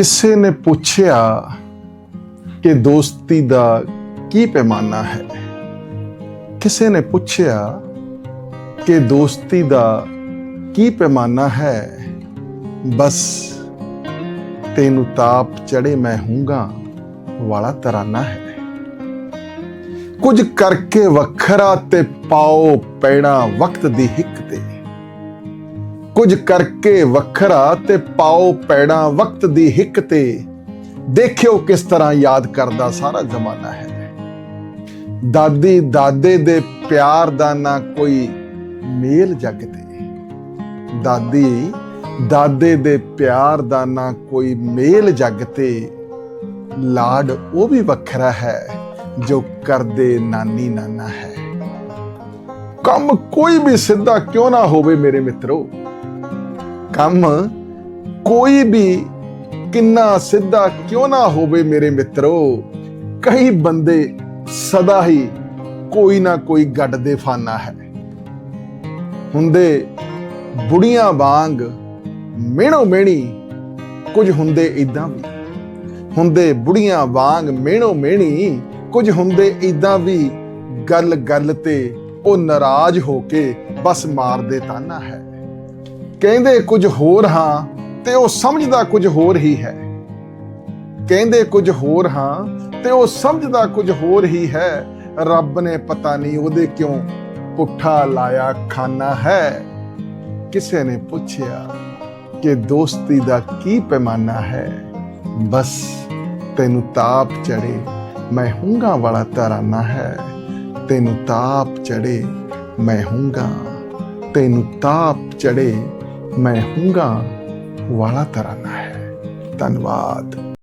ਕਿਸੇ ਨੇ ਪੁੱਛਿਆ ਕਿ ਦੋਸਤੀ ਦਾ ਕੀ ਪੈਮਾਨਾ ਹੈ? ਕਿਸੇ ਨੇ ਪੁੱਛਿਆ ਕਿ ਦੋਸਤੀ ਦਾ ਕੀ ਪੈਮਾਨਾ ਹੈ? ਬਸ, ਤੈਨੂੰ ਤਾਪ ਚੜੇ ਮੈਂ ਹੂੰਗਾ, ਵਾਲਾ ਤਰਾਨਾ ਹੈ। ਕੁਝ ਕਰਕੇ ਵੱਖਰਾ ਤੇ ਪਾਓ ਪੈਣਾ ਵਕਤ ਦੀ ਹਿੱਕ ਤੇ। ਕੁਝ ਕਰਕੇ ਵੱਖਰਾ ਤੇ ਪਾਓ ਪੈਣਾ ਵਕਤ ਦੀ ਹਿੱਕ ਤੇ ਦੇਖਿਓ ਕਿਸ ਤਰ੍ਹਾਂ ਯਾਦ ਕਰਦਾ ਸਾਰਾ ਜ਼ਮਾਨਾ ਹੈ। ਦਾਦੀ ਦਾਦੇ ਦੇ ਪਿਆਰ ਦਾ ਨਾ ਕੋਈ ਮੇਲ ਜੱਗ ਤੇ। ਦਾਦੀ ਦਾਦੇ ਦੇ ਪਿਆਰ ਦਾ ਨਾ ਕੋਈ ਮੇਲ ਜੱਗ ਤੇ। ਲਾਡ ਉਹ ਵੀ ਵੱਖਰਾ ਹੈ ਜੋ ਕਰਦੇ ਨਾਨੀ ਨਾਨਾ ਹੈ। ਕੰਮ ਕੋਈ ਵੀ ਸਿੱਧਾ ਕਿਉਂ ਨਾ ਹੋਵੇ ਮੇਰੇ ਮਿੱਤਰੋ। ਕੰਮ ਕੋਈ ਵੀ ਕਿੰਨਾ ਸਿੱਧਾ ਕਿਉਂ ਨਾ ਹੋਵੇ ਮੇਰੇ ਮਿੱਤਰੋ, ਕਈ ਬੰਦੇ ਸਦਾ ਹੀ ਕੋਈ ਨਾ ਕੋਈ ਗੱਡ ਦੇ ਫਾਨਾ ਹੈ। ਹੁੰਦੇ ਬੁੜੀਆਂ ਵਾਂਗ ਮਿਹਣੋ ਮਿਹਣੀ ਕੁਝ ਹੁੰਦੇ ਇਦਾਂ ਵੀ। ਹੁੰਦੇ ਬੁੜੀਆਂ ਵਾਂਗ ਮਿਹਣੋ ਮਿਹਣੀ ਕੁਝ ਹੁੰਦੇ ਇਦਾਂ ਵੀ ਗੱਲ ਗੱਲ ਤੇ ਉਹ ਨਾਰਾਜ਼ ਹੋ ਕੇ ਬਸ ਮਾਰਦੇ ਤਾਨਾ ਹੈ। ਕਹਿੰਦੇ ਕੁਝ ਹੋਰ ਹਾਂ ਤੇ ਉਹ ਸਮਝਦਾ ਕੁਝ ਹੋਰ ਹੀ ਹੈ। ਕਹਿੰਦੇ ਕੁਝ ਹੋਰ ਹਾਂ ਤੇ ਉਹ ਸਮਝਦਾ ਕੁਝ ਹੋਰ ਹੀ ਹੈ। ਰੱਬ ਨੇ ਪਤਾ ਨਹੀਂ ਉਹਦੇ ਕਿਉਂ ਪੁੱਠਾ ਲਾਇਆ ਖਾਨਾ ਹੈ। ਕਿਸੇ ਨੇ ਪੁੱਛਿਆ ਕਿ ਦੋਸਤੀ ਦਾ ਕੀ ਪੈਮਾਨਾ ਹੈ। ਬਸ ਤੈਨੂੰ ਤਾਪ ਚੜੇ ਮੈਂ ਹੂੰਗਾ ਵਾਲਾ ਤਰਾਨਾ ਹੈ। ਤੈਨੂੰ ਤਾਪ ਚੜੇ ਮੈਂ ਹੁੰਗਾ। ਤੈਨੂੰ ਤਾਪ ਚੜੇ ਮੈਂ ਹੂੰਗਾ ਵਾਲਾ ਤਰਾਨਾ ਹੈ ਧੰਨਵਾਦ